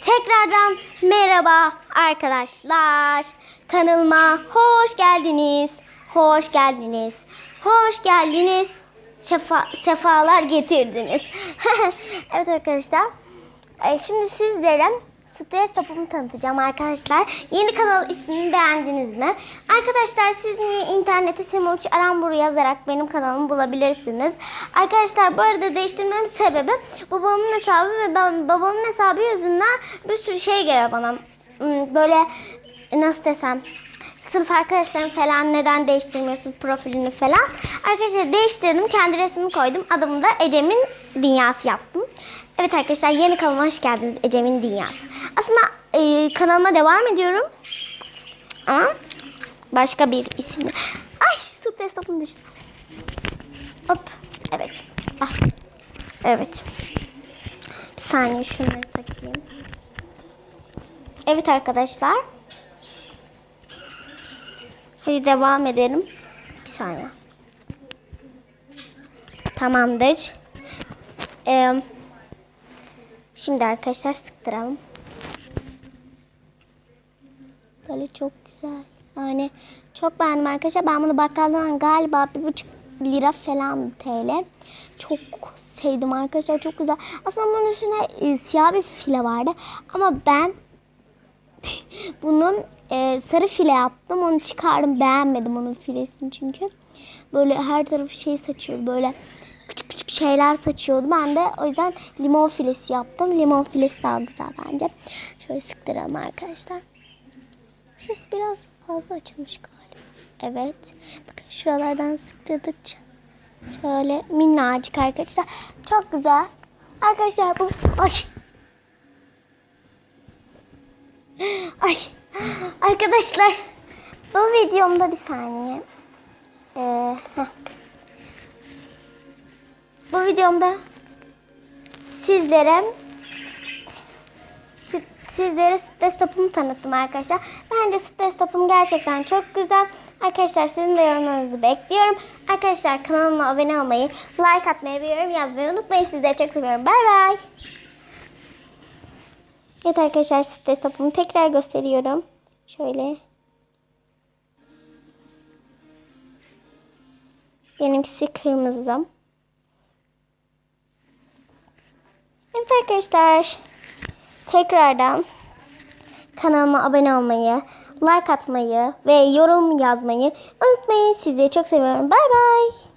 tekrardan merhaba arkadaşlar. Kanalıma hoş geldiniz. Hoş geldiniz. Hoş geldiniz. Şefa, sefalar getirdiniz. evet arkadaşlar. e, Şimdi sizlere stres topumu tanıtacağım arkadaşlar. Yeni kanal ismini beğendiniz mi? Arkadaşlar siz niye internete Semoç Aramburu yazarak benim kanalımı bulabilirsiniz. Arkadaşlar bu arada değiştirmemin sebebi babamın hesabı ve ben babamın hesabı yüzünden bir sürü şey geliyor bana. Hmm, Böyle nasıl desem sınıf arkadaşlarım falan neden değiştirmiyorsun profilini falan. Arkadaşlar değiştirdim. Kendi resmimi koydum. Adımı da Ecem'in Dünyası yaptım. Evet arkadaşlar yeni kanalıma hoş geldiniz Ecem'in Dünyası. Aslında e, kanalıma devam ediyorum. Ama başka bir isimle. Ay stres topum düştü. Hop. Evet. Ah. Evet. Bir saniye şunları takayım. Evet arkadaşlar. Hadi devam edelim. Bir saniye. Tamamdır. Ee, şimdi arkadaşlar sıktıralım. Böyle çok güzel. Yani çok beğendim arkadaşlar. Ben bunu bakkaldan galiba bir buçuk lira falan TL. Çok sevdim arkadaşlar. Çok güzel. Aslında bunun üstüne e, siyah bir file vardı. Ama ben bunun e, sarı file yaptım. Onu çıkardım. Beğenmedim onun filesini çünkü. Böyle her tarafı şey saçıyordu. Böyle küçük küçük şeyler saçıyordu. Ben de o yüzden limon filesi yaptım. Limon filesi daha güzel bence. Şöyle sıktıralım arkadaşlar. Şurası biraz fazla açılmış galiba. Evet. Bakın şuralardan sıktırdıkça şöyle minnacık arkadaşlar. Çok güzel. Arkadaşlar bu... Ay. Ay. Arkadaşlar bu videomda bir saniye. Ee, heh. Videomda sizlere si- sizlere stres topumu tanıttım arkadaşlar. Bence stres topum gerçekten çok güzel. Arkadaşlar sizin de yorumlarınızı bekliyorum. Arkadaşlar kanalıma abone olmayı, like atmayı ve yorum yazmayı unutmayın. Sizleri çok seviyorum. Bay bay. Evet arkadaşlar stres topumu tekrar gösteriyorum. Şöyle. Benimkisi kırmızı. Evet arkadaşlar. Tekrardan kanalıma abone olmayı, like atmayı ve yorum yazmayı unutmayın. Sizleri çok seviyorum. Bay bay.